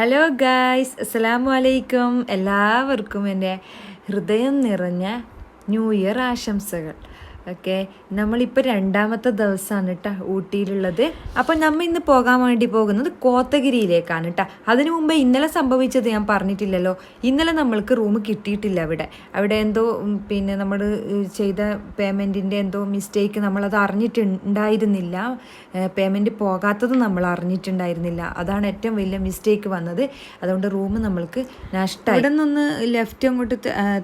Hello guys അസ്സലാമു അലൈക്കും എല്ലാവർക്കും എന്റെ ഹൃദയം നിറഞ്ഞ ന്യൂ ഇയർ ആശംസകൾ. ഓക്കെ. നമ്മളിപ്പോൾ രണ്ടാമത്തെ ദിവസമാണ് കേട്ടോ ഊട്ടിയിലുള്ളത്. അപ്പം നമ്മൾ ഇന്ന് പോകാൻ വേണ്ടി പോകുന്നത് കോത്തഗിരിയിലേക്കാണ് കേട്ടോ അതിനു മുമ്പ് ഇന്നലെ സംഭവിച്ചത് ഞാൻ പറഞ്ഞിട്ടില്ലല്ലോ. ഇന്നലെ നമ്മൾക്ക് റൂം കിട്ടിയിട്ടില്ല അവിടെ. അവിടെ എന്തോ പിന്നെ നമ്മൾ ചെയ്ത പേയ്മെന്റിന്റെ എന്തോ മിസ്റ്റേക്ക് നമ്മളത് അറിഞ്ഞിട്ടുണ്ടായിരുന്നില്ല. പേയ്മെന്റ് പോകാത്തത് നമ്മൾ അറിഞ്ഞിട്ടുണ്ടായിരുന്നില്ല. അതാണ് ഏറ്റവും വലിയ മിസ്റ്റേക്ക് വന്നത്. അതുകൊണ്ട് റൂം നമ്മൾക്ക് നഷ്ടമായി ഇവിടെ നിന്ന് ലെഫ്റ്റ് അങ്ങോട്ട്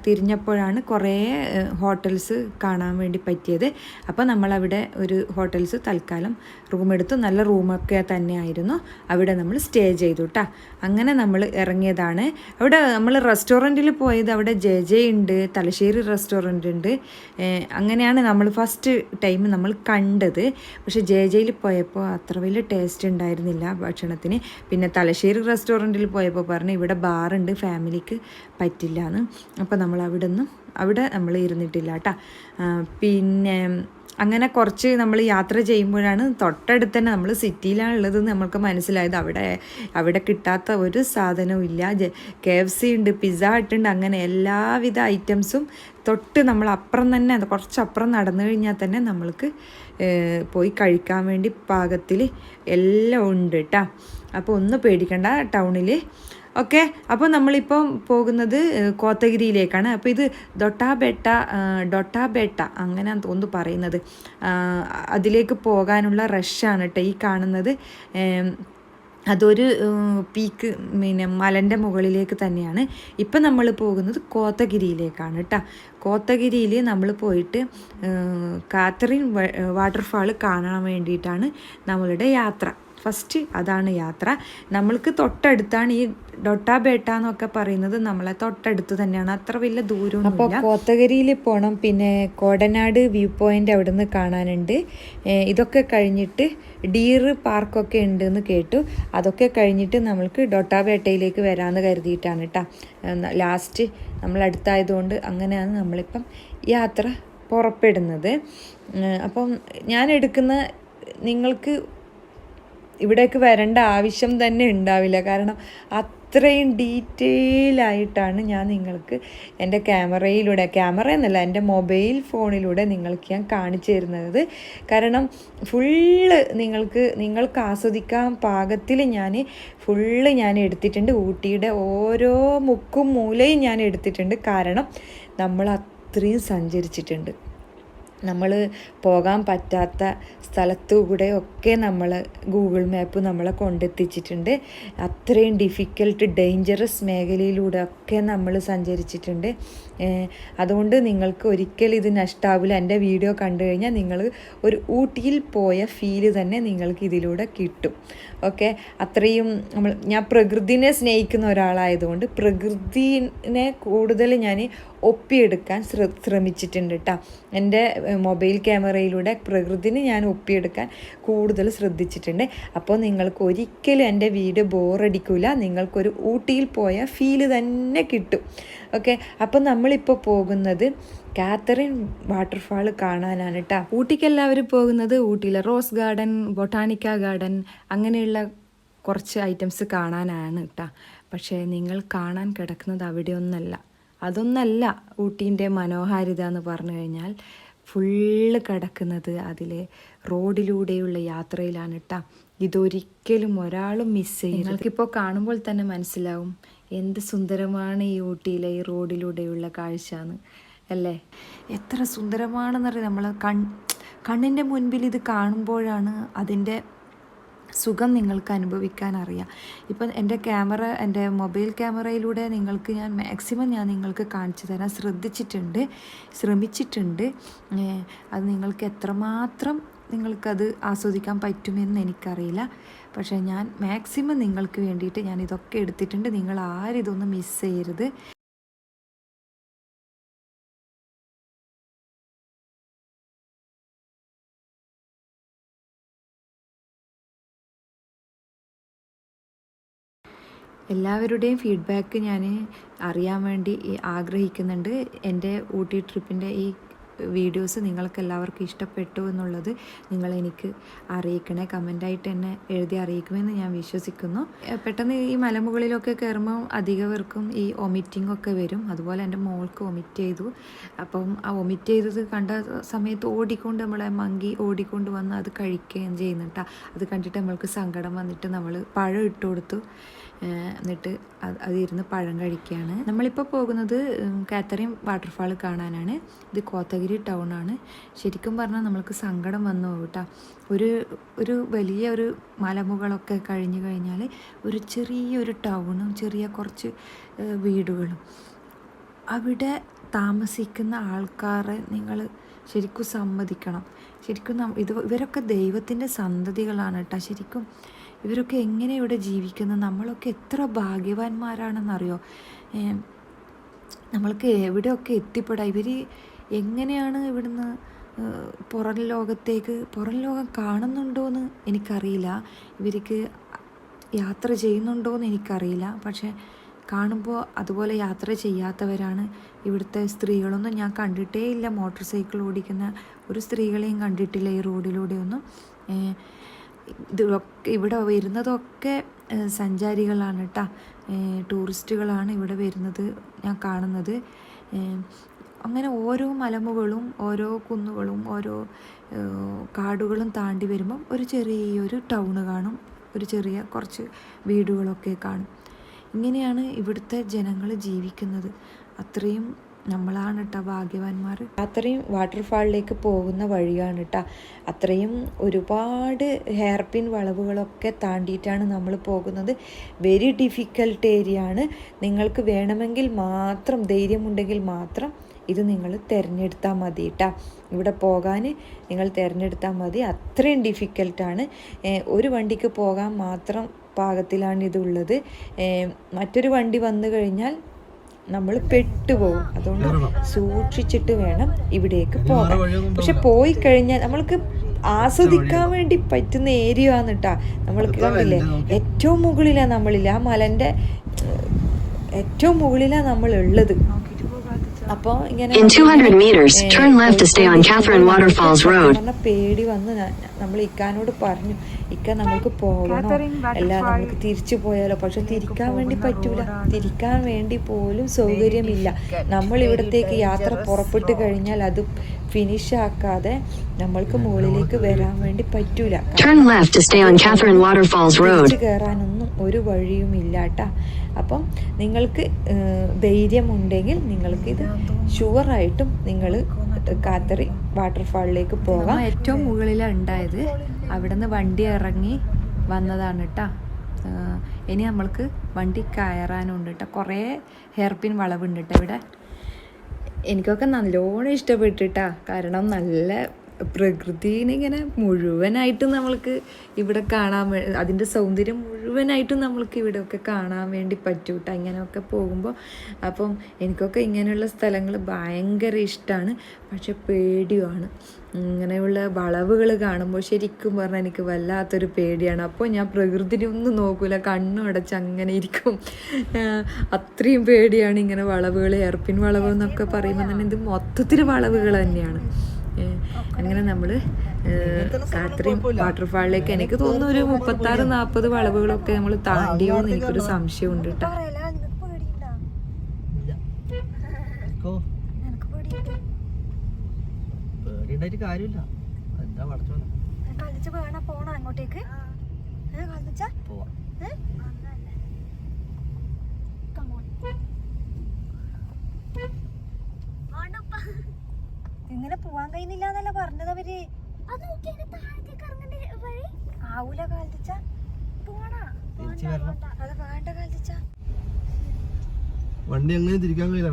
തിരിഞ്ഞപ്പോഴാണ് കുറേ ഹോട്ടൽസ് കാണാൻ വേണ്ടി പറ്റിയത്. അപ്പോൾ നമ്മളവിടെ ഒരു ഹോട്ടൽസ് തൽക്കാലം റൂം എടുത്തു. നല്ല റൂമൊക്കെ തന്നെയായിരുന്നു. അവിടെ നമ്മൾ സ്റ്റേ ചെയ്തു കേട്ടോ അങ്ങനെ നമ്മൾ ഇറങ്ങിയതാണ്. അവിടെ നമ്മൾ റെസ്റ്റോറന്റിൽ പോയത് അവിടെ ജെ ജെ ഉണ്ട് തലശ്ശേരി റെസ്റ്റോറന്റ് ഉണ്ട്. അങ്ങനെയാണ് നമ്മൾ ഫസ്റ്റ് ടൈം നമ്മൾ കണ്ടത്. പക്ഷേ ജെ ജെയിൽ പോയപ്പോൾ അത്ര വലിയ ടേസ്റ്റ് ഉണ്ടായിരുന്നില്ല ഭക്ഷണത്തിന്. പിന്നെ തലശ്ശേരി റെസ്റ്റോറന്റിൽ പോയപ്പോൾ പറഞ്ഞു ഇവിടെ ബാറുണ്ട് ഫാമിലിക്ക് പറ്റില്ല എന്ന് അപ്പോൾ നമ്മൾ അവിടെ നിന്നും അവിടെ നമ്മൾ ഇരുന്നിട്ടില്ല കേട്ടോ. പിന്നെ അങ്ങനെ കുറച്ച് നമ്മൾ യാത്ര ചെയ്യുമ്പോഴാണ് തൊട്ടടുത്ത് തന്നെ നമ്മൾ സിറ്റിയിലാണ് സിറ്റിയിലാണുള്ളത് നമ്മൾക്ക് മനസ്സിലായത്. അവിടെ അവിടെ കിട്ടാത്ത ഒരു സാധനവും ഇല്ല. കെ എഫ് സി ഉണ്ട് പിസ്സ ഹട്ട് ഉണ്ട് അങ്ങനെ എല്ലാവിധ ഐറ്റംസും തൊട്ട് നമ്മൾ അപ്പുറം തന്നെ കുറച്ചപ്പുറം നടന്നു കഴിഞ്ഞാൽ തന്നെ നമ്മൾക്ക് പോയി കഴിക്കാൻ വേണ്ടി പാകത്തിൽ എല്ലാം ഉണ്ട് കേട്ടോ. അപ്പോൾ ഒന്ന് പേടിക്കണ്ട ടൗണിൽ ഓക്കെ? അപ്പോൾ നമ്മളിപ്പം പോകുന്നത് കോത്തഗിരിയിലേക്കാണ്. അപ്പോൾ ഇത് ദൊട്ടാബെട്ട ഡൊട്ടാബെട്ട അങ്ങനെ തോന്നുന്നു പറയുന്നത്. അതിലേക്ക് പോകാനുള്ള റഷാണ് കേട്ടോ ഈ കാണുന്നത്. അതൊരു പീക്ക് പിന്നെ മലന്റെ മുകളിലേക്ക് തന്നെയാണ്. ഇപ്പം നമ്മൾ പോകുന്നത് കോത്തഗിരിയിലേക്കാണ് കേട്ടോ കോത്തഗിരിയിൽ നമ്മൾ പോയിട്ട് കാത്തറിൻ വാട്ടർഫാൾ കാണാൻ വേണ്ടിയിട്ടാണ് നമ്മളുടെ യാത്ര. ഫസ്റ്റ് അതാണ് യാത്ര. നമ്മൾക്ക് തൊട്ടടുത്താണ് ഈ ഡൊട്ടാബേട്ട എന്നൊക്കെ പറയുന്നത്. നമ്മളെ തൊട്ടടുത്ത് തന്നെയാണ്. അത്ര വലിയ ദൂരം അപ്പോൾ കോത്തഗിരിയിൽ പോകണം പിന്നെ കോടനാട് വ്യൂ പോയിന്റ് അവിടെ നിന്ന് കാണാനുണ്ട് ഇതൊക്കെ കഴിഞ്ഞിട്ട് ഡീർ പാർക്കൊക്കെ ഉണ്ടെന്ന് കേട്ടു. അതൊക്കെ കഴിഞ്ഞിട്ട് നമ്മൾക്ക് ഡൊട്ടാബേട്ടയിലേക്ക് വരാമെന്ന് കരുതിയിട്ടാണ് കേട്ടോ. ലാസ്റ്റ് നമ്മൾ അടുത്തായതുകൊണ്ട് അങ്ങനെയാണ് നമ്മളിപ്പം യാത്ര പുറപ്പെടുന്നത്. അപ്പം ഞാൻ എടുക്കുന്ന നിങ്ങൾക്ക് ഇവിടേക്ക് വരേണ്ട ആവശ്യം തന്നെ ഉണ്ടാവില്ല. കാരണം അത്രയും ഡീറ്റെയിൽ ആയിട്ടാണ് ഞാൻ നിങ്ങൾക്ക് എന്റെ ക്യാമറയിലൂടെ ക്യാമറ എന്നല്ല എന്റെ മൊബൈൽ ഫോണിലൂടെ നിങ്ങൾക്ക് ഞാൻ കാണിച്ചു തരുന്നത്. കാരണം ഫുള്ള് നിങ്ങൾക്ക് നിങ്ങൾക്ക് ആസ്വദിക്കാൻ പാകത്തിൽ ഞാൻ ഫുള്ള് ഞാൻ എടുത്തിട്ടുണ്ട്. ഊട്ടിയുടെ ഓരോ മുക്കും മൂലയും ഞാൻ എടുത്തിട്ടുണ്ട്. കാരണം നമ്മൾ അത്രയും സഞ്ചരിച്ചിട്ടുണ്ട്. നമ്മൾ പോകാൻ പറ്റാത്ത സ്ഥലത്തുകൂടെ ഒക്കെ നമ്മൾ ഗൂഗിൾ മാപ്പ് നമ്മളെ കൊണ്ടെത്തിച്ചിട്ടുണ്ട്. അത്രയും ഡിഫിക്കൽട്ട് ഡേഞ്ചറസ് മേഖലയിലൂടെ ഒക്കെ നമ്മൾ സഞ്ചരിച്ചിട്ടുണ്ട്. അതുകൊണ്ട് നിങ്ങൾക്ക് ഒരിക്കലും ഇത് നഷ്ടാവില്ല എന്റെ വീഡിയോ കണ്ടു കഴിഞ്ഞാൽ നിങ്ങൾ ഒരു ഊട്ടിയിൽ പോയ ഫീൽ തന്നെ നിങ്ങൾക്ക് ഇതിലൂടെ കിട്ടും. ഓക്കെ? അത്രയും നമ്മൾ ഞാൻ പ്രകൃതിനെ സ്നേഹിക്കുന്ന ഒരാളായതുകൊണ്ട് പ്രകൃതിനെ കൂടുതൽ ഞാൻ ഒപ്പിയെടുക്കാൻ ശ്ര ശ്രമിച്ചിട്ടുണ്ട് കേട്ടോ എന്റെ മൊബൈൽ ക്യാമറയിലൂടെ പ്രകൃതിനെ ഞാൻ ഒപ്പിയെടുക്കാൻ കൂടുതൽ ശ്രദ്ധിച്ചിട്ടുണ്ട്. അപ്പോൾ നിങ്ങൾക്ക് ഒരിക്കലും എന്റെ വീഡിയോ ബോറടിക്കില്ല നിങ്ങൾക്കൊരു ഊട്ടിയിൽ പോയ ഫീൽ തന്നെ കിട്ടും. ഓക്കെ? അപ്പോൾ നമ്മളിപ്പോൾ പോകുന്നത് കാത്തറിൻ വാട്ടർഫാൾ കാണാനാണ് കേട്ടോ ഊട്ടിക്ക് എല്ലാവരും പോകുന്നത് ഊട്ടിയിലെ റോസ് ഗാർഡൻ ബൊട്ടാണിക്ക ഗാർഡൻ അങ്ങനെയുള്ള കുറച്ച് ഐറ്റംസ് കാണാനാണ് കേട്ടോ പക്ഷേ നിങ്ങൾ കാണാൻ കിടക്കുന്നത് അവിടെയൊന്നല്ല. അതൊന്നല്ല ഊട്ടീന്റെ മനോഹാരിത എന്ന് പറഞ്ഞു കഴിഞ്ഞാൽ ഫുള്ള് കിടക്കുന്നത് അതിലെ റോഡിലൂടെയുള്ള യാത്രയിലാണ് കേട്ടോ ഇതൊരിക്കലും ഒരാളും മിസ് ചെയ്യും നിങ്ങൾക്കിപ്പോൾ കാണുമ്പോൾ തന്നെ മനസ്സിലാവും എന്ത് സുന്ദരമാണ് ഈ ഊട്ടിയിലെ ഈ റോഡിലൂടെയുള്ള കാഴ്ച എന്ന് അല്ലേ? എത്ര സുന്ദരമാണെന്നറിയാം. നമ്മൾ കൺ കണ്ണിന്റെ മുൻപിൽ ഇത് കാണുമ്പോഴാണ് അതിന്റെ സുഖം നിങ്ങൾക്ക് അനുഭവിക്കാൻ അറിയാം ഇപ്പം എന്റെ ക്യാമറ എന്റെ മൊബൈൽ ക്യാമറയിലൂടെ നിങ്ങൾക്ക് ഞാൻ മാക്സിമം ഞാൻ നിങ്ങൾക്ക് കാണിച്ചു തരാൻ ശ്രദ്ധിച്ചിട്ടുണ്ട് ശ്രമിച്ചിട്ടുണ്ട്. അത് നിങ്ങൾക്ക് എത്രമാത്രം നിങ്ങൾക്കത് ആസ്വദിക്കാൻ പറ്റുമെന്ന് എനിക്കറിയില്ല. പക്ഷേ ഞാൻ മാക്സിമം നിങ്ങൾക്ക് വേണ്ടിയിട്ട് ഞാൻ ഇതൊക്കെ എടുത്തിട്ടുണ്ട്. നിങ്ങൾ ആരും ഇതൊന്നും മിസ് ചെയ്യരുത്. എല്ലാവരുടെയും ഫീഡ്ബാക്ക് ഞാൻ അറിയാൻ വേണ്ടി ആഗ്രഹിക്കുന്നുണ്ട്. എന്റെ ഊട്ടി ട്രിപ്പിന്റെ ഈ വീഡിയോസ് നിങ്ങൾക്ക് എല്ലാവർക്കും ഇഷ്ടപ്പെട്ടു എന്നുള്ളത് നിങ്ങൾ എനിക്ക് അറിയിക്കണേ. കമന്റായിട്ട് എന്നെ എഴുതി അറിയിക്കുമെന്ന് ഞാൻ വിശ്വസിക്കുന്നു. പെട്ടെന്ന് ഈ മലമുകളിലൊക്കെ കയറുമ്പോൾ അധികവർക്കും ഈ ഒമിറ്റിംഗ് ഒക്കെ വരും. അതുപോലെ എന്റെ മോൾക്ക് ഒമിറ്റ് ചെയ്തു. അപ്പം ആ ഒമിറ്റ് ചെയ്തത് കണ്ട സമയത്ത് ഓടിക്കൊണ്ട് നമ്മളെ മങ്കി ഓടിക്കൊണ്ട് വന്ന് അത് കഴിക്കുകയും ചെയ്യുന്നുട്ടാ. അത് കണ്ടിട്ട് നമ്മൾക്ക് സങ്കടം വന്നിട്ട് നമ്മൾ പഴം ഇട്ട് കൊടുത്തു എന്നിട്ട് അത് അതിരുന്ന് പഴം കഴിക്കുകയാണ്. നമ്മളിപ്പോൾ പോകുന്നത് കാത്തറിൻ വാട്ടർഫാൾ കാണാനാണ്. ഇത് കോത്തഗിരി ടൗൺ ആണ്. ശരിക്കും പറഞ്ഞാൽ നമ്മൾക്ക് സങ്കടം വന്നു കേട്ടോ ഒരു ഒരു വലിയ ഒരു മലമുകളൊക്കെ കഴിഞ്ഞു കഴിഞ്ഞാൽ ഒരു ചെറിയൊരു ടൗണും ചെറിയ കുറച്ച് വീടുകളും. അവിടെ താമസിക്കുന്ന ആൾക്കാരെ നിങ്ങൾ ശരിക്കും സമ്മതിക്കണം. ശരിക്കും ഇത് ഇവരൊക്കെ ദൈവത്തിന്റെ സന്തതികളാണ് കേട്ടോ ശരിക്കും ഇവരൊക്കെ എങ്ങനെ ഇവിടെ ജീവിക്കുന്നു? നമ്മളൊക്കെ എത്ര ഭാഗ്യവാന്മാരാണെന്നറിയോ? നമ്മൾക്ക് എവിടെയൊക്കെ എത്തിപ്പെടാം? ഇവർ എങ്ങനെയാണ് ഇവിടുന്ന് പുറം ലോകത്തേക്ക് പുറം ലോകം കാണുന്നുണ്ടോയെന്ന് എനിക്കറിയില്ല. ഇവർക്ക് യാത്ര ചെയ്യുന്നുണ്ടോയെന്ന് എനിക്കറിയില്ല. പക്ഷേ കാണുമ്പോൾ അതുപോലെ യാത്ര ചെയ്യാത്തവരാണ് ഇവിടുത്തെ സ്ത്രീകളൊന്നും. ഞാൻ കണ്ടിട്ടേ ഇല്ല മോട്ടോർ സൈക്കിൾ ഓടിക്കുന്ന ഒരു സ്ത്രീകളെയും കണ്ടിട്ടില്ല ഈ റോഡിലൂടെയൊന്നും. ഇതൊക്കെ ഇവിടെ വരുന്നതൊക്കെ സഞ്ചാരികളാണ് കേട്ടോ ടൂറിസ്റ്റുകളാണ് ഇവിടെ വരുന്നത് ഞാൻ കാണുന്നത്. അങ്ങനെ ഓരോ മലമുകളും ഓരോ കുന്നുകളും ഓരോ കാടുകളും താണ്ടി വരുമ്പം ഒരു ചെറിയൊരു ടൗൺ കാണും. ഒരു ചെറിയ കുറച്ച് വീടുകളൊക്കെ കാണും. ഇങ്ങനെയാണ് ഇവിടുത്തെ ജനങ്ങൾ ജീവിക്കുന്നത്. അത്രയും നമ്മളാണ് കേട്ടോ ഭാഗ്യവാന്മാർ അത്രയും വാട്ടർഫാളിലേക്ക് പോകുന്ന വഴിയാണ് കേട്ടോ അത്രയും ഒരുപാട് ഹെയർ പിൻ വളവുകളൊക്കെ താണ്ടിയിട്ടാണ് നമ്മൾ പോകുന്നത്. വെരി ഡിഫിക്കൽട്ട് ഏരിയ ആണ് നിങ്ങൾക്ക് വേണമെങ്കിൽ മാത്രം ധൈര്യമുണ്ടെങ്കിൽ മാത്രം ഇത് നിങ്ങൾ തിരഞ്ഞെടുത്താൽ മതി കേട്ടോ ഇവിടെ പോകാൻ നിങ്ങൾ തിരഞ്ഞെടുത്താൽ മതി. അത്രയും ഡിഫിക്കൽട്ടാണ്. ഒരു വണ്ടിക്ക് പോകാൻ മാത്രം പാകത്തിലാണ് ഇതുള്ളത്. മറ്റൊരു വണ്ടി വന്നു കഴിഞ്ഞാൽ നമ്മൾ പെട്ടുപോകും. അതുകൊണ്ട് സൂക്ഷിച്ചിട്ട് വേണം ഇവിടേക്ക് പോകാൻ. പക്ഷെ പോയി കഴിഞ്ഞാൽ നമ്മൾക്ക് ആസ്വദിക്കാൻ വേണ്ടി പറ്റുന്ന ഏരിയ ആണ് കേട്ടാ നമ്മൾക്ക് കണ്ടില്ലേ? ഏറ്റവും മുകളിലാണ് നമ്മളില്ല. ആ മലന്റെ ഏറ്റവും മുകളിലാണ് നമ്മൾ ഉള്ളത് അപ്പോൾ ഇങ്ങനെ In 200 meters, turn left to stay on Catherine Waterfalls Road. പറഞ്ഞ പേടി വന്ന് നമ്മൾ ഇക്കാനോട് പറഞ്ഞു ഇക്ക നമുക്ക് പോകണോ? അല്ല നമുക്ക് തിരിച്ചു പോയാലോ? പക്ഷെ തിരിക്കാൻ വേണ്ടി പറ്റൂല. തിരിക്കാൻ വേണ്ടി പോലും സൗകര്യമില്ല. നമ്മൾ ഇവിടത്തേക്ക് യാത്ര പുറപ്പെട്ട് കഴിഞ്ഞാൽ അത് ഫിനിഷ് ആക്കാതെ നമ്മൾക്ക് മുകളിലേക്ക് വരാൻ വേണ്ടി പറ്റൂല. Turn left to stay on Catherine Waterfalls Road. തിരിച്ചു കയറാനൊന്നും ഒരു വഴിയും ഇല്ലാട്ടാ അപ്പം നിങ്ങൾക്ക് ധൈര്യം ധൈര്യമുണ്ടെങ്കിൽ നിങ്ങൾക്ക് ഇത് ഷുവറായിട്ടും നിങ്ങൾ കാത്തറി വാട്ടർഫാളിലേക്ക് പോകാം. ഏറ്റവും മുകളിലാണ് ഉണ്ടായത്. അവിടെ നിന്ന് വണ്ടി ഇറങ്ങി വന്നതാണ് കേട്ടോ ഇനി നമ്മൾക്ക് വണ്ടി കയറാനുണ്ട് കേട്ടോ കുറേ ഹെയർപിൻ വളവുണ്ട് കേട്ടോ ഇവിടെ. എനിക്കൊക്കെ നല്ലോണം ഇഷ്ടപ്പെട്ടിട്ടാ. കാരണം നല്ല പ്രകൃതിനെ ഇങ്ങനെ മുഴുവനായിട്ടും നമ്മൾക്ക് ഇവിടെ കാണാൻ അതിന്റെ സൗന്ദര്യം മുഴുവനായിട്ടും നമ്മൾക്ക് ഇവിടെയൊക്കെ കാണാൻ വേണ്ടി പറ്റൂട്ട. ഇങ്ങനെയൊക്കെ പോകുമ്പോൾ അപ്പം എനിക്കൊക്കെ ഇങ്ങനെയുള്ള സ്ഥലങ്ങൾ ഭയങ്കര ഇഷ്ടമാണ് പക്ഷെ പേടിയുമാണ്. ഇങ്ങനെയുള്ള വളവുകൾ കാണുമ്പോൾ ശരിക്കും പറഞ്ഞാൽ എനിക്ക് വല്ലാത്തൊരു പേടിയാണ്. അപ്പോൾ ഞാൻ പ്രകൃതിനെ ഒന്നും നോക്കൂല. കണ്ണും അടച്ച് അങ്ങനെ ഇരിക്കും. അത്രയും പേടിയാണ് ഇങ്ങനെ വളവുകൾ എയർപിൻ വളവ് എന്നൊക്കെ പറയുമ്പോൾ തന്നെ ഇത് മൊത്തത്തിൽ വളവുകൾ തന്നെയാണ്. അങ്ങനെ നമ്മൾ അത്രയും വാട്ടർഫാളിലേക്ക് എനിക്ക് തോന്നുന്നു ഒരു മുപ്പത്താറ് നാൽപ്പത് വളവുകളൊക്കെ നമ്മൾ താണ്ടിയോ എന്ന് എനിക്കൊരു സംശയമുണ്ട് കേട്ടോ പേടിയുണ്ടായിട്ട് കാര്യമില്ല. എന്താ കളിച്ച് വേണ? പോണ അങ്ങോട്ടേക്ക്? കളിച്ച പോവാം. ഇങ്ങനെ പോവാൻ കഴിയുന്നില്ല എന്നല്ല പറഞ്ഞത് അവർ? ആവൂല കാലിച്ച പോണാ അത് വേണ്ട കാലിച്ച വണ്ടി എങ്ങനെ തിരിക്കാൻ കഴിയില്ല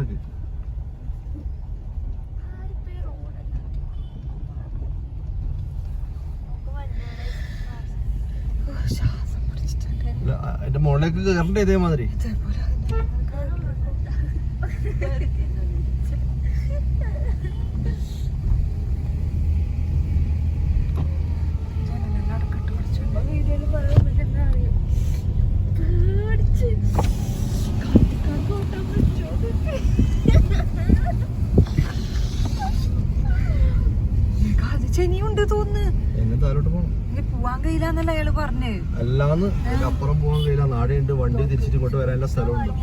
എന്നിട്ട് മുകളിലേക്ക് കയറണ്ട ഇതേമാതിരി. ചെനിയുണ്ട് തോന്നുന്നു. എന്നെ താരോട്ട് പോണം. അയാൾ പറഞ്ഞ്? അല്ലാന്ന് അപ്പുറം പോവാൻ കഴിയില്ല. നാടെയുണ്ട് വണ്ടി തിരിച്ചിട്ട് ഇങ്ങോട്ട് വരാനുള്ള സ്ഥലമുണ്ട്.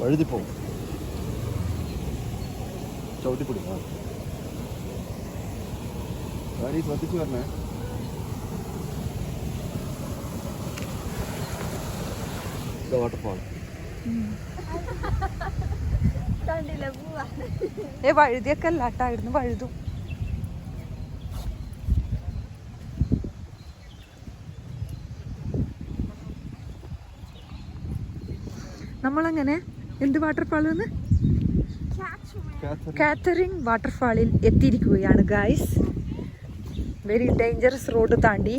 വഴുതിപ്പോ പോകും ഗാഡി ശ്രദ്ധിച്ചു വരണേ. വാട്ടർഫാൾ ഏ വഴുതിയൊക്കെ അല്ല കേട്ടോ ഇവിടുന്ന് വഴുതും. നമ്മളങ്ങനെ എന്ത് വാട്ടർഫാളെന്ന് കാറ്ററിംഗ് വാട്ടർഫാളിൽ എത്തിയിരിക്കുകയാണ് ഗായ്സ് വെരി ഡേഞ്ചറസ് റോഡ് താണ്ടി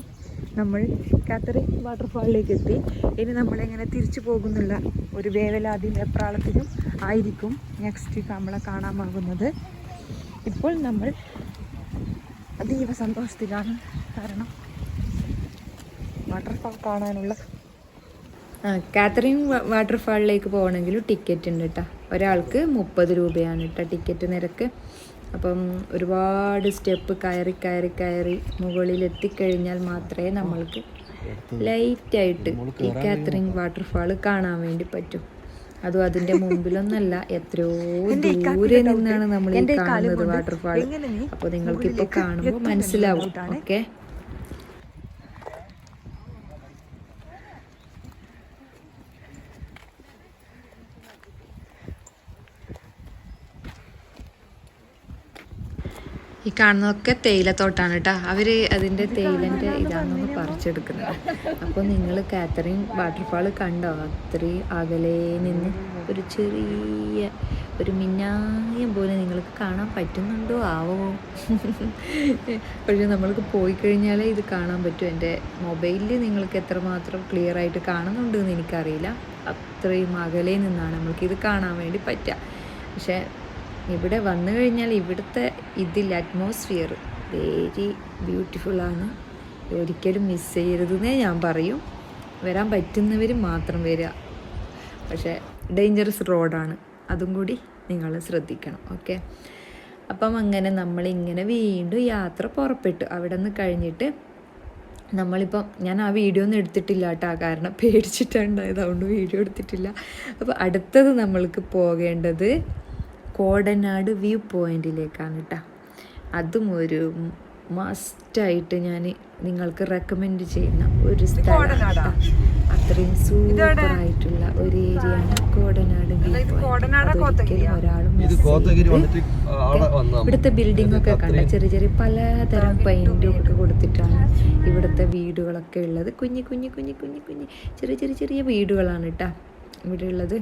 നമ്മൾ കാത്തറി വാട്ടർഫാളിലേക്ക് എത്തി. ഇനി നമ്മളെങ്ങനെ തിരിച്ചു പോകുന്നുള്ള ഒരു വേവലാതി വെപ്രാളത്തിലും ആയിരിക്കും നെക്സ്റ്റ് നമ്മളെ കാണാമാകുന്നത്. ഇപ്പോൾ നമ്മൾ അതീവ സന്തോഷത്തിലാണ്. കാരണം വാട്ടർഫാൾ കാണാനുള്ള കാത്തറിൻ വാട്ടർഫാളിലേക്ക് പോകണമെങ്കിൽ ടിക്കറ്റ് ഉണ്ട് കേട്ടോ ഒരാൾക്ക് മുപ്പത് രൂപയാണ് കേട്ടോ ടിക്കറ്റ് നിരക്ക്. അപ്പം ഒരുപാട് സ്റ്റെപ്പ് കയറി കയറി കയറി മുകളിൽ എത്തിക്കഴിഞ്ഞാൽ മാത്രമേ നമ്മൾക്ക് ലൈറ്റായിട്ട് ഈ കാത്രിങ് വാട്ടർഫാൾ കാണാൻ വേണ്ടി പറ്റും. അതും അതിന്റെ മുമ്പിലൊന്നല്ല എത്രയോ ദൂരെ നിന്നാണ് നമ്മൾ ഈ കാണുന്നത് വാട്ടർഫാൾ അപ്പോൾ നിങ്ങൾക്ക് ഇപ്പോൾ കാണുമ്പോൾ മനസ്സിലാവും. ഓക്കെ ഈ കാണുന്നതൊക്കെ തേയിലത്തോട്ടാണ് കേട്ടോ. അവർ അതിന്റെ തേയിലന്റെ ഇതാണെന്ന് പറിച്ചെടുക്കുന്നത്. അപ്പോൾ നിങ്ങൾ കാത്തറിൻ വാട്ടർഫാൾ കണ്ടോ? അത്രയും അകലെ നിന്ന് ഒരു ചെറിയ ഒരു മിന്നായം പോലെ നിങ്ങൾക്ക് കാണാൻ പറ്റുന്നുണ്ടോ? ആവോ? പക്ഷേ നമ്മൾക്ക് പോയി കഴിഞ്ഞാലേ ഇത് കാണാൻ പറ്റും. എന്റെ മൊബൈലിൽ നിങ്ങൾക്ക് എത്രമാത്രം ക്ലിയർ ആയിട്ട് കാണുന്നുണ്ട് എന്ന് എനിക്കറിയില്ല. അത്രയും അകലെ നിന്നാണ് നമ്മൾക്ക് ഇത് കാണാൻ വേണ്ടി പറ്റുക. പക്ഷേ ഇവിടെ വന്നു കഴിഞ്ഞാൽ ഇവിടുത്തെ ഇതിൽ അറ്റ്മോസ്ഫിയർ വെരി ബ്യൂട്ടിഫുള്ളാണ് ഒരിക്കലും മിസ് ചെയ്യരുതെന്നേ ഞാൻ പറയും. വരാൻ പറ്റുന്നവർ മാത്രം വരിക പക്ഷേ ഡേഞ്ചറസ് റോഡാണ് അതും കൂടി നിങ്ങൾ ശ്രദ്ധിക്കണം ഓക്കെ അപ്പം അങ്ങനെ നമ്മളിങ്ങനെ വീണ്ടും യാത്ര പുറപ്പെട്ടു. അവിടെ നിന്ന് കഴിഞ്ഞിട്ട് നമ്മളിപ്പം ഞാൻ ആ വീഡിയോ ഒന്നും എടുത്തിട്ടില്ല കേട്ടോ. കാരണം പേടിച്ചിട്ടുണ്ടായത് അതുകൊണ്ട് വീഡിയോ എടുത്തിട്ടില്ല. അപ്പോൾ അടുത്തത് നമ്മൾക്ക് പോകേണ്ടത് കോടനാട് വ്യൂ പോയിന്റിലേക്കാണ് കേട്ടോ അതും ഒരു മസ്റ്റായിട്ട് ഞാൻ നിങ്ങൾക്ക് റെക്കമെൻഡ് ചെയ്യുന്ന ഒരു സ്ഥലം അത്രയും സൂപ്പർ ആയിട്ടുള്ള ഒരു ആണ് കോടനാട് വ്യൂ പോയിന്റ്. ഒരാളും. ഇവിടുത്തെ ബിൽഡിംഗ് ഒക്കെ കണ്ട ചെറിയ ചെറിയ പലതരം പെയിന്റും ഒക്കെ കൊടുത്തിട്ടാണ് ഇവിടുത്തെ വീടുകളൊക്കെ ഉള്ളത്. കുഞ്ഞി കുഞ്ഞി കുഞ്ഞി കുഞ്ഞി കുഞ്ഞി ചെറിയ ചെറിയ ചെറിയ വീടുകളാണ് കേട്ടോ ഇവിടെ ഉള്ളത്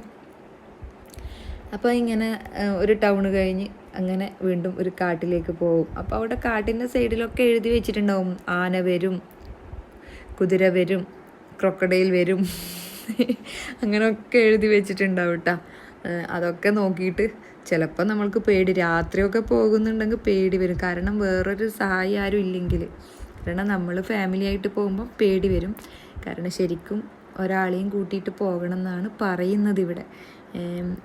അപ്പോൾ ഇങ്ങനെ ഒരു ടൗൺ കഴിഞ്ഞ് അങ്ങനെ വീണ്ടും ഒരു കാട്ടിലേക്ക് പോകും. അപ്പോൾ അവിടെ കാട്ടിന്റെ സൈഡിലൊക്കെ എഴുതി വെച്ചിട്ടുണ്ടാവും. ആന വരും കുതിര വരും ക്രൊക്കഡൈൽ വരും. അങ്ങനെയൊക്കെ എഴുതി വെച്ചിട്ടുണ്ടാവും കേട്ടോ അതൊക്കെ നോക്കിയിട്ട് ചിലപ്പോൾ നമ്മൾക്ക് പേടി. രാത്രിയൊക്കെ പോകുന്നുണ്ടെങ്കിൽ പേടി വരും. കാരണം വേറൊരു സഹായി ആരും ഇല്ലെങ്കിൽ കാരണം നമ്മൾ ഫാമിലി ആയിട്ട് പോകുമ്പോൾ പേടി വരും. കാരണം ശരിക്കും ഒരാളെയും കൂട്ടിയിട്ട് പോകണം എന്നാണ് പറയുന്നത് ഇവിടെ.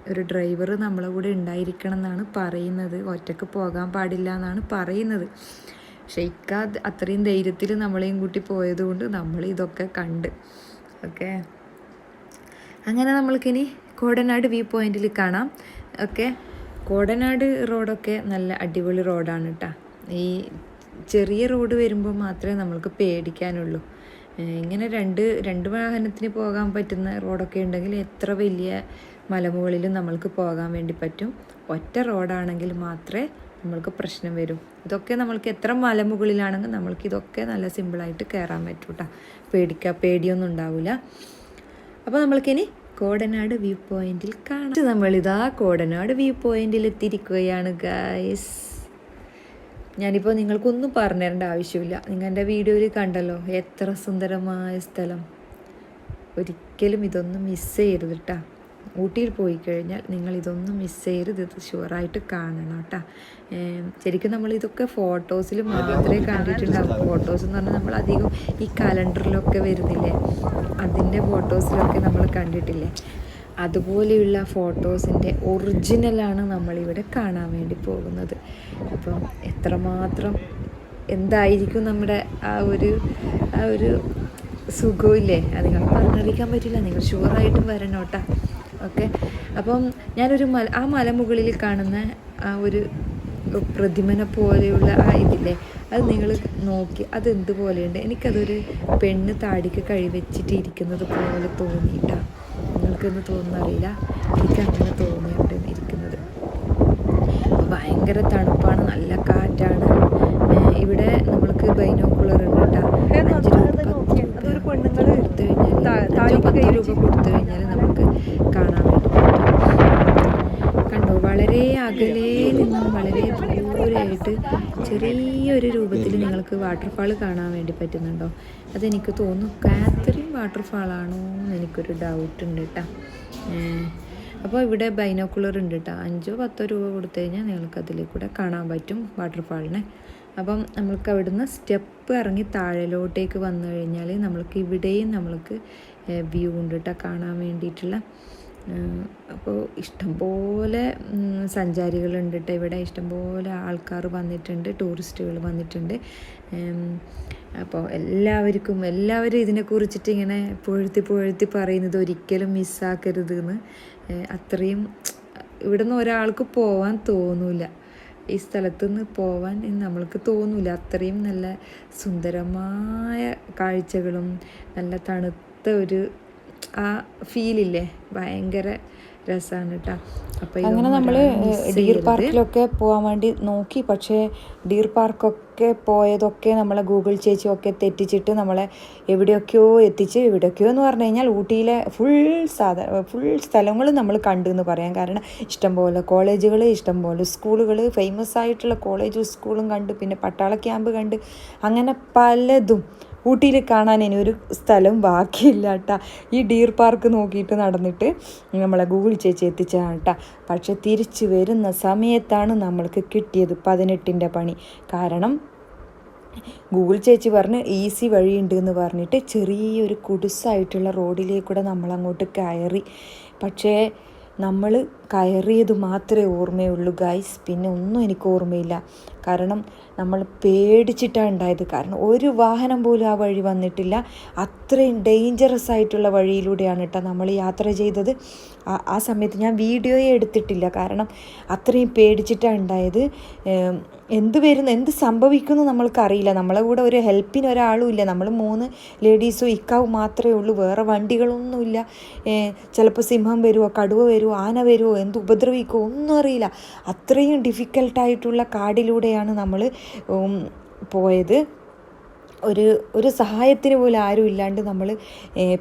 ഒരു ഡ്രൈവർ നമ്മളെ കൂടെ ഉണ്ടായിരിക്കണം എന്നാണ് പറയുന്നത്. ഒറ്റയ്ക്ക് പോകാൻ പാടില്ല എന്നാണ് പറയുന്നത്. പക്ഷെ ഇക്ക അത്രയും ധൈര്യത്തിൽ നമ്മളെയും കൂട്ടി പോയതുകൊണ്ട് നമ്മൾ ഇതൊക്കെ കണ്ട്. ഓക്കെ? അങ്ങനെ നമ്മൾക്കിനി കോടനാട് വ്യൂ പോയിന്റിൽ കാണാം. ഓക്കെ? കോടനാട് റോഡൊക്കെ നല്ല അടിപൊളി റോഡാണ് കേട്ടോ ഈ ചെറിയ റോഡ് വരുമ്പോൾ മാത്രമേ നമ്മൾക്ക് പേടിക്കാനുള്ളൂ. ഇങ്ങനെ രണ്ട് രണ്ട് വാഹനത്തിന് പോകാൻ പറ്റുന്ന റോഡൊക്കെ ഉണ്ടെങ്കിൽ എത്ര വലിയ മലമുകളിലും നമ്മൾക്ക് പോകാൻ വേണ്ടി പറ്റും. ഒറ്റ റോഡാണെങ്കിൽ മാത്രമേ നമ്മൾക്ക് പ്രശ്നം വരും. ഇതൊക്കെ നമ്മൾക്ക് എത്ര മലമുകളിലാണെങ്കിൽ നമ്മൾക്ക് ഇതൊക്കെ നല്ല സിമ്പിളായിട്ട് കയറാൻ പറ്റും കേട്ടോ പേടിക്കുക പേടിയൊന്നും ഉണ്ടാവില്ല അപ്പോൾ നമ്മൾക്കിനി കോടനാട് വ്യൂ പോയിന്റിൽ കാണാം. നമ്മളിതാ കോടനാട് വ്യൂ പോയിന്റിൽ എത്തിയിരിക്കുകയാണ് ഗായ്സ് ഞാനിപ്പോൾ നിങ്ങൾക്കൊന്നും പറഞ്ഞു തരേണ്ട ആവശ്യമില്ല. നിങ്ങൾ എന്റെ വീഡിയോയിൽ കണ്ടല്ലോ എത്ര സുന്ദരമായ സ്ഥലം. ഒരിക്കലും ഇതൊന്നും മിസ് ചെയ്യരുത് കേട്ടോ ഊട്ടിയിൽ പോയി കഴിഞ്ഞാൽ നിങ്ങൾ ഇതൊന്നും മിസ് ചെയ്യരുത് ഇത് ഷുവറായിട്ട് കാണണം കേട്ടോ ശരിക്കും നമ്മൾ ഇതൊക്കെ ഫോട്ടോസിൽ മാത്രമേ കണ്ടിട്ടുണ്ടാവും ഫോട്ടോസ് എന്ന് പറഞ്ഞാൽ നമ്മൾ അധികം ഈ കലണ്ടറിലൊക്കെ വരുന്നില്ലേ അതിന്റെ ഫോട്ടോസിലൊക്കെ നമ്മൾ കണ്ടിട്ടില്ലേ. അതുപോലെയുള്ള ഫോട്ടോസിന്റെ ഒറിജിനലാണ് നമ്മളിവിടെ കാണാൻ വേണ്ടി പോകുന്നത്. അപ്പം എത്രമാത്രം എന്തായിരിക്കും നമ്മുടെ ആ ഒരു ആ ഒരു സുഖമില്ലേ? അത് നിങ്ങൾ പറഞ്ഞറിയിക്കാൻ പറ്റില്ല. നിങ്ങൾ ഷുവറായിട്ടും വരണം കേട്ടോ. ഓക്കെ? അപ്പം ഞാനൊരു മല ആ മലമുകളിൽ കാണുന്ന ആ ഒരു പ്രതിമനെ പോലെയുള്ള ആ ഇതില്ലേ? അത് നിങ്ങൾ നോക്കി അതെന്തുപോലെയുണ്ട് എനിക്കതൊരു പെണ്ണ് താടിക്ക് കഴിവെച്ചിട്ട് ഇരിക്കുന്നത് നിങ്ങൾക്കെന്ന് തോന്നുന്നറിയില്ല എനിക്ക് അങ്ങനെ തോന്നിയിട്ട് ഇരിക്കുന്നത്. ഭയങ്കര തണുപ്പാണ് നല്ല കാറ്റാണ്. ഇവിടെ നമ്മൾക്ക് ബൈനോക്കുലർ ഉണ്ട് അഞ്ച് രൂപ പത്ത് രൂപ കൊടുത്തു കഴിഞ്ഞാൽ അഞ്ചോ പത്തോ രൂപ കൊടുത്തു കഴിഞ്ഞാൽ നമുക്ക് കാണാൻ വേണ്ടി പറ്റും. കണ്ടോ? വളരെ അകലെ ചെറിയൊരു രൂപത്തിൽ നിങ്ങൾക്ക് വാട്ടർഫാൾ കാണാൻ വേണ്ടി പറ്റുന്നുണ്ടോ? അതെനിക്ക് തോന്നുന്നു കാത്തറിൻ വാട്ടർഫാളാണോ എന്ന് എനിക്കൊരു ഡൗട്ട് ഉണ്ട് കേട്ടോ അപ്പോൾ ഇവിടെ ബൈനോക്കുലർ ഉണ്ട് കേട്ടോ അഞ്ചോ പത്തോ രൂപ കൊടുത്തു കഴിഞ്ഞാൽ നിങ്ങൾക്ക് അതിൽ കൂടെ കാണാൻ പറ്റും വാട്ടർഫാളിനെ അപ്പം നമ്മൾക്ക് അവിടുന്ന് സ്റ്റെപ്പ് ഇറങ്ങി താഴെലോട്ടേക്ക് വന്നു കഴിഞ്ഞാൽ നമ്മൾക്ക് ഇവിടെയും നമ്മൾക്ക് വ്യൂ ഉണ്ട് കേട്ടോ കാണാൻ വേണ്ടിയിട്ടുള്ള. അപ്പോൾ ഇഷ്ടംപോലെ സഞ്ചാരികളുണ്ട് ഇവിടെ ഇഷ്ടംപോലെ ആൾക്കാർ വന്നിട്ടുണ്ട് ടൂറിസ്റ്റുകൾ വന്നിട്ടുണ്ട്. അപ്പോൾ എല്ലാവർക്കും എല്ലാവരും ഇതിനെക്കുറിച്ചിട്ട് ഇങ്ങനെ പുഴത്തി പുഴത്തി പറയുന്നത് ഒരിക്കലും മിസ്സാക്കരുത് എന്ന് അത്രയും ഇവിടെ നിന്ന് ഒരാൾക്ക് പോവാൻ തോന്നൂല. ഈ സ്ഥലത്ത് നിന്ന് പോവാൻ നമ്മൾക്ക് തോന്നൂല. അത്രയും നല്ല സുന്ദരമായ കാഴ്ചകളും നല്ല തണുത്ത ഒരു ആ ഫീലില്ലേ ഭയങ്കര രസമാണ് കേട്ടോ അപ്പോൾ അങ്ങനെ നമ്മൾ ഡീർ പാർക്കിലൊക്കെ പോകാൻ വേണ്ടി നോക്കി. പക്ഷേ ഡീർ പാർക്കൊക്കെ പോയതൊക്കെ നമ്മളെ ഗൂഗിൾ ചേച്ചി ഒക്കെ തെറ്റിച്ചിട്ട് നമ്മളെ എവിടെയൊക്കെയോ എത്തിച്ച് എവിടെയൊക്കെയോ എന്ന് പറഞ്ഞു കഴിഞ്ഞാൽ ഊട്ടിയിലെ ഫുൾ സാധ ഫുൾ സ്ഥലങ്ങൾ നമ്മൾ കണ്ടു എന്ന് പറയാം. കാരണം ഇഷ്ടംപോലെ കോളേജുകൾ ഇഷ്ടംപോലെ സ്കൂളുകൾ ഫേമസ് ആയിട്ടുള്ള കോളേജും സ്കൂളും കണ്ടു പിന്നെ പട്ടാള ക്യാമ്പ് കണ്ട് അങ്ങനെ പലതും. ഊട്ടിയിൽ കാണാൻ ഇനി ഒരു സ്ഥലം ബാക്കിയില്ല കേട്ടാ ഈ ഡീർ പാർക്ക് നോക്കിയിട്ട് നടന്നിട്ട് നമ്മളെ ഗൂഗിൾ ചേച്ചി എത്തിച്ചതാണ് കേട്ടാ പക്ഷെ തിരിച്ചു വരുന്ന സമയത്താണ് നമ്മൾക്ക് കിട്ടിയത് പതിനെട്ടിന്റെ പണി. കാരണം ഗൂഗിൾ ചേച്ചി പറഞ്ഞ് ഈസി വഴിയുണ്ട് എന്ന് പറഞ്ഞിട്ട് ചെറിയൊരു കുടുസായിട്ടുള്ള റോഡിലേക്കൂടെ നമ്മളങ്ങോട്ട് കയറി. പക്ഷേ നമ്മൾ കയറിയത് മാത്രമേ ഓർമ്മയുള്ളൂ ഗൈസ്. പിന്നെ ഒന്നും എനിക്ക് ഓർമ്മയില്ല. കാരണം നമ്മൾ പേടിച്ചിട്ടാണ് ഉണ്ടായത്. കാരണം ഒരു വാഹനം പോലും ആ വഴി വന്നിട്ടില്ല. അത്രയും ഡേഞ്ചറസ് ആയിട്ടുള്ള വഴിയിലൂടെയാണ് കേട്ടോ നമ്മൾ യാത്ര ചെയ്തത്. ആ- സമയത്ത് ഞാൻ വീഡിയോയെ എടുത്തിട്ടില്ല. കാരണം അത്രയും പേടിച്ചിട്ടാണ് ഉണ്ടായത്. എന്ത് വരുന്നു എന്ത് സംഭവിക്കുന്നു നമ്മൾക്കറിയില്ല. നമ്മളെ കൂടെ ഒരു ഹെൽപ്പിന് ഒരാളും ഇല്ല. നമ്മൾ മൂന്ന് ലേഡീസും ഇക്കാവും മാത്രമേ ഉള്ളൂ. വേറെ വണ്ടികളൊന്നുമില്ല. ചിലപ്പോൾ സിംഹം വരുമോ കടുവ വരുമോ ആന വരുമോ എന്ത് ഉപദ്രവിക്കുമോ ഒന്നും അറിയില്ല. അത്രയും ഡിഫിക്കൽട്ടായിട്ടുള്ള കാടിലൂടെയാണ് നമ്മൾ പോയത്. ഒരു ഒരു സഹായത്തിന് പോലും ആരും ഇല്ലാണ്ട് നമ്മൾ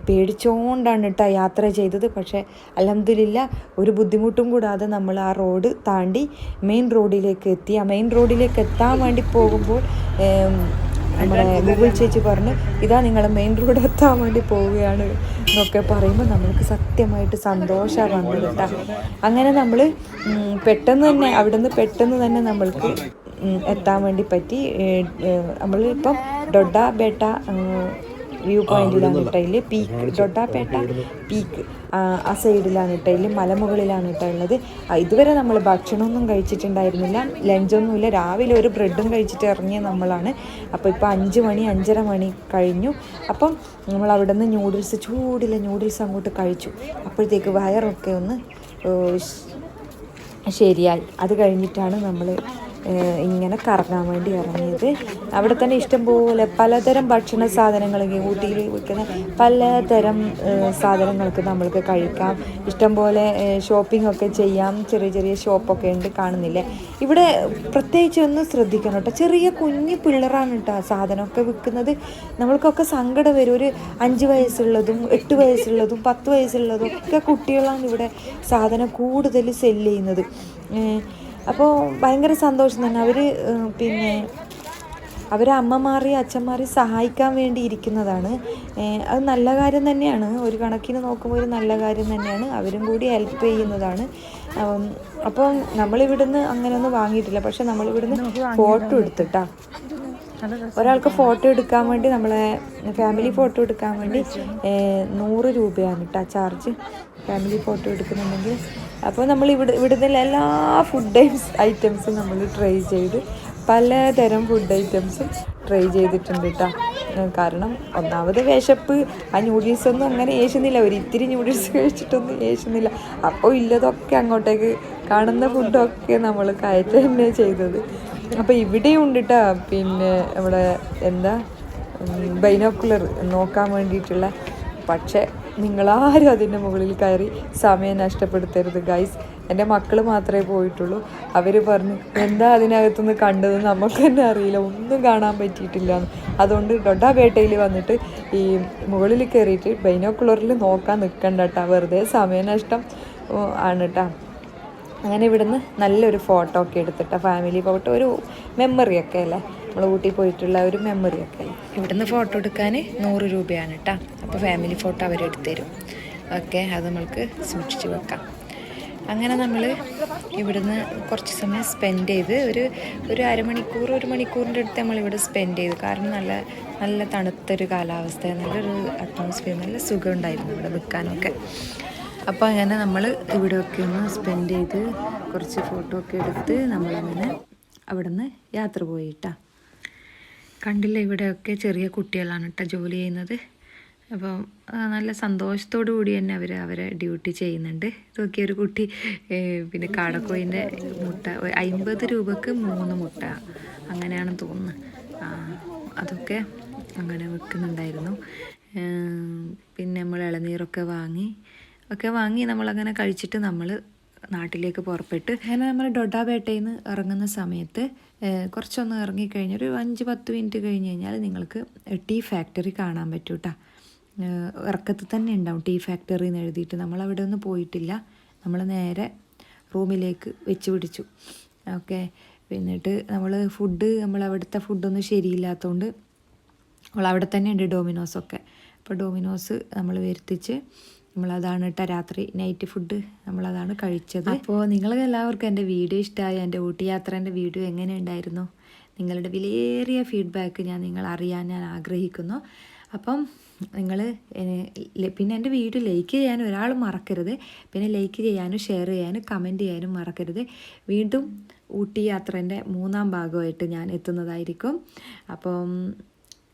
പേടിച്ചുകൊണ്ടാണ് കേട്ടോ യാത്ര ചെയ്തത്. പക്ഷേ അലഹമില്ല ഒരു ബുദ്ധിമുട്ടും കൂടാതെ നമ്മൾ ആ റോഡ് താണ്ടി മെയിൻ റോഡിലേക്ക് എത്തി. ആ മെയിൻ റോഡിലേക്ക് എത്താൻ വേണ്ടി പോകുമ്പോൾ നമ്മുടെ ഗൂഗിൾ ചേച്ചി പറഞ്ഞു ഇതാ നിങ്ങൾ മെയിൻ റോഡ് എത്താൻ വേണ്ടി പോവുകയാണ് എന്നൊക്കെ പറയുമ്പോൾ നമ്മൾക്ക് സത്യമായിട്ട് സന്തോഷമാണ് വന്നത് കേട്ടോ അങ്ങനെ നമ്മൾ പെട്ടെന്ന് തന്നെ അവിടുന്ന് പെട്ടെന്ന് തന്നെ നമ്മൾക്ക് എത്താൻ വേണ്ടി പറ്റി. നമ്മൾ ഇപ്പം ഡൊഡ ബേട്ട വ്യൂ പോയിന്റിലാണ് ഇട്ടതിൽ പീക്ക് ഡൊഡാപേട്ട പീക്ക് ആ സൈഡിലാണ് ഇട്ടതിൽ മലമുകളിലാണ് ഇട്ടുള്ളത് ഇതുവരെ നമ്മൾ ഭക്ഷണമൊന്നും കഴിച്ചിട്ടുണ്ടായിരുന്നില്ല. ലഞ്ചൊന്നുമില്ല. രാവിലെ ഒരു ബ്രെഡും കഴിച്ചിട്ട് ഇറങ്ങിയ നമ്മളാണ്. അപ്പോൾ ഇപ്പോൾ അഞ്ച് മണി അഞ്ചര മണി കഴിഞ്ഞു. അപ്പം നമ്മൾ അവിടെ നിന്ന് ന്യൂഡിൽസ് ചൂടില്ല ന്യൂഡിൽസ് അങ്ങോട്ട് കഴിച്ചു. അപ്പോഴത്തേക്ക് വയറൊക്കെ ഒന്ന് ശരിയായി. അത് കഴിഞ്ഞിട്ടാണ് നമ്മൾ ഇങ്ങനെ കറങ്ങാൻ വേണ്ടി ഇറങ്ങിയത്. അവിടെ തന്നെ ഇഷ്ടംപോലെ പലതരം ഭക്ഷണ സാധനങ്ങൾ ഊട്ടിയിൽ വിൽക്കുന്ന പലതരം സാധനങ്ങൾക്ക് നമ്മൾക്ക് കഴിക്കാം. ഇഷ്ടംപോലെ ഷോപ്പിംഗ് ഒക്കെ ചെയ്യാം. ചെറിയ ചെറിയ ഷോപ്പൊക്കെ ഉണ്ട് കാണുന്നില്ലേ? ഇവിടെ പ്രത്യേകിച്ച് ഒന്ന് ശ്രദ്ധിക്കണം കേട്ടോ ചെറിയ കുഞ്ഞു പിള്ളേരാണ് കേട്ടോ സാധനമൊക്കെ വിൽക്കുന്നത്. നമ്മൾക്കൊക്കെ സങ്കടം വരും. ഒരു അഞ്ച് വയസ്സുള്ളതും എട്ട് വയസ്സുള്ളതും പത്ത് വയസ്സുള്ളതും ഒക്കെ കുട്ടികളാണ് ഇവിടെ സാധനം കൂടുതൽ സെല്ല് ചെയ്യുന്നത്. അപ്പോൾ ഭയങ്കര സന്തോഷം തന്നെ. അവർ പിന്നെ അവർ അമ്മമാരെയും അച്ഛന്മാരെയും സഹായിക്കാൻ വേണ്ടി ഇരിക്കുന്നതാണ്. അത് നല്ല കാര്യം തന്നെയാണ്. ഒരു കണക്കിന് നോക്കുമ്പോൾ ഒരു നല്ല കാര്യം തന്നെയാണ്. അവരും കൂടി ഹെൽപ്പ് ചെയ്യുന്നതാണ്. അപ്പം നമ്മളിവിടുന്ന് അങ്ങനെയൊന്നും വാങ്ങിയിട്ടില്ല. പക്ഷെ നമ്മളിവിടുന്ന് ഫോട്ടോ എടുത്തിട്ടാ. ഒരാൾക്ക് ഫോട്ടോ എടുക്കാൻ വേണ്ടി നമ്മളെ ഫാമിലി ഫോട്ടോ എടുക്കാൻ വേണ്ടി നൂറ് രൂപയാണ് കേട്ടോ ചാർജ്. ഫാമിലി ഫോട്ടോ എടുക്കുന്നുണ്ടെങ്കിൽ. അപ്പോൾ നമ്മൾ ഇവിടെ ഇവിടുന്ന് എല്ലാ ഫുഡ് ഐറ്റംസും നമ്മൾ ട്രൈ ചെയ്ത് പലതരം ഫുഡ് ഐറ്റംസും ട്രൈ ചെയ്തിട്ടുണ്ട് കേട്ടോ കാരണം ഒന്നാമത് വിശപ്പ് ആ ന്യൂഡിൽസ് ഒന്നും അങ്ങനെ ഏശുന്നില്ല ഒരു ഇത്തിരി ന്യൂഡിൽസ് കഴിച്ചിട്ടൊന്നും ഏശുന്നില്ല അപ്പോൾ ഇല്ലതൊക്കെ അങ്ങോട്ടേക്ക് കാണുന്ന ഫുഡൊക്കെ നമ്മൾ കയറ്റം തന്നെ ചെയ്തത്. അപ്പോൾ ഇവിടെയും ഉണ്ട് കേട്ടോ പിന്നെ ഇവിടെ എന്താ? ബൈനോക്കുലർ നോക്കാൻ വേണ്ടിയിട്ടുള്ള. പക്ഷേ നിങ്ങളാരും അതിന്റെ മുകളിൽ കയറി സമയം നഷ്ടപ്പെടുത്തരുത് ഗൈസ് എന്റെ മക്കൾ മാത്രമേ പോയിട്ടുള്ളൂ. അവർ പറഞ്ഞു എന്താ അതിനകത്തുനിന്ന് കണ്ടത്? നമുക്ക് തന്നെ അറിയില്ല. ഒന്നും കാണാൻ പറ്റിയിട്ടില്ല. അതുകൊണ്ട് ഡൊഡാപേട്ടയിൽ വന്നിട്ട് ഈ മുകളിൽ കയറിയിട്ട് ബൈനോക്കുളറിൽ നോക്കാൻ നിൽക്കണ്ട കേട്ടോ വെറുതെ സമയനഷ്ടം നഷ്ടം ആണ് കേട്ടോ അങ്ങനെ ഇവിടുന്ന് നല്ലൊരു ഫോട്ടോ ഒക്കെ എടുത്തിട്ടാണ് ഫാമിലി ഫോട്ടോ ഒരു മെമ്മറി ഒക്കെ അല്ലേ? നമ്മൾ ഊട്ടി പോയിട്ടുള്ള ഒരു മെമ്മറി ഒക്കെ. ഇവിടുന്ന് ഫോട്ടോ എടുക്കാൻ നൂറ് രൂപയാണ് കേട്ടോ അപ്പോൾ ഫാമിലി ഫോട്ടോ അവരെടുത്ത് തരും. ഓക്കെ അത് നമ്മൾക്ക് സൂക്ഷിച്ച് വെക്കാം. അങ്ങനെ നമ്മൾ ഇവിടുന്ന് കുറച്ച് സമയം സ്പെൻഡ് ചെയ്ത് ഒരു ഒരു അരമണിക്കൂർ ഒരു മണിക്കൂറിന്റെ അടുത്ത് നമ്മളിവിടെ സ്പെൻഡ് ചെയ്തു. കാരണം നല്ല നല്ല തണുത്തൊരു കാലാവസ്ഥ നല്ലൊരു അറ്റ്മോസ്ഫിയർ നല്ല സുഖം ഉണ്ടായിരുന്നു ഇവിടെ നിൽക്കാനൊക്കെ. അപ്പോൾ അങ്ങനെ നമ്മൾ ഇവിടെയൊക്കെ ഒന്ന് സ്പെൻഡ് ചെയ്ത് കുറച്ച് ഫോട്ടോ ഒക്കെ എടുത്ത് നമ്മളങ്ങനെ അവിടെ നിന്ന് യാത്ര പോയിട്ടാ കണ്ടില്ല ഇവിടെയൊക്കെ ചെറിയ കുട്ടികളാണ് കേട്ടോ ജോലി ചെയ്യുന്നത്. അപ്പം നല്ല സന്തോഷത്തോടു കൂടി തന്നെ അവർ അവരെ ഡ്യൂട്ടി ചെയ്യുന്നുണ്ട്. ഇതൊക്കെ ഒരു കുട്ടി പിന്നെ കാടക്കോയിന്റെ മുട്ട അൻപത് രൂപക്ക് മൂന്ന് മുട്ട. അങ്ങനെയാണെന്ന് തോന്നുന്നു. അതൊക്കെ അങ്ങനെ വെക്കുന്നുണ്ടായിരുന്നു പിന്നെ നമ്മൾ ഇളനീരൊക്കെ വാങ്ങി ഒക്കെ വാങ്ങി നമ്മളങ്ങനെ കഴിച്ചിട്ട് നമ്മൾ നാട്ടിലേക്ക് പുറപ്പെട്ട് അങ്ങനെ നമ്മൾ ഡൊഡാപേട്ടയിൽ നിന്ന് ഇറങ്ങുന്ന സമയത്ത് കുറച്ചൊന്ന് ഇറങ്ങിക്കഴിഞ്ഞ് ഒരു അഞ്ച് പത്ത് മിനിറ്റ് കഴിഞ്ഞ് കഴിഞ്ഞാൽ നിങ്ങൾക്ക് ടീ ഫാക്ടറി കാണാൻ പറ്റും കേട്ടോ ഇറക്കത്തിൽ തന്നെ ഉണ്ടാവും ടീ ഫാക്ടറി എന്ന് എഴുതിയിട്ട്. നമ്മൾ അവിടെ ഒന്നും പോയിട്ടില്ല. നമ്മൾ നേരെ റൂമിലേക്ക് വെച്ച് പിടിച്ചു. ഓക്കെ. എന്നിട്ട് നമ്മൾ ഫുഡ് നമ്മൾ അവിടുത്തെ ഫുഡൊന്നും ശരിയില്ലാത്തതുകൊണ്ട് നമ്മൾ അവിടെ തന്നെ ഉണ്ട് ഡോമിനോസൊക്കെ. അപ്പോൾ ഡോമിനോസ് നമ്മൾ വരുത്തിച്ച് നമ്മളതാണ് കേട്ടോ രാത്രി നൈറ്റ് ഫുഡ് നമ്മളതാണ് കഴിച്ചത്. അപ്പോൾ നിങ്ങൾക്ക് എല്ലാവർക്കും എന്റെ വീഡിയോ ഇഷ്ടമായി എന്റെ ഊട്ടി യാത്രേന്റെ വീഡിയോ എങ്ങനെ ഉണ്ടായിരുന്നു നിങ്ങളുടെ വിലയേറിയ ഫീഡ്ബാക്ക് ഞാൻ നിങ്ങൾ അറിയാൻ ഞാൻ ആഗ്രഹിക്കുന്നു. അപ്പം നിങ്ങൾ പിന്നെ എന്റെ വീഡിയോ ലൈക്ക് ചെയ്യാൻ ഒരാൾ മറക്കരുത്. പിന്നെ ലൈക്ക് ചെയ്യാനും ഷെയർ ചെയ്യാനും കമന്റ് ചെയ്യാനും മറക്കരുത്. വീണ്ടും ഊട്ടി യാത്രേന്റെ മൂന്നാം ഭാഗമായിട്ട് ഞാൻ എത്തുന്നതായിരിക്കും. അപ്പം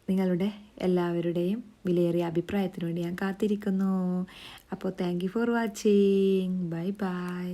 നിങ്ങളുടെ എല്ലാവരുടെയും വിലയേറിയ അഭിപ്രായത്തിന് വേണ്ടി ഞാൻ കാത്തിരിക്കുന്നു. അപ്പോൾ thank you for watching bye bye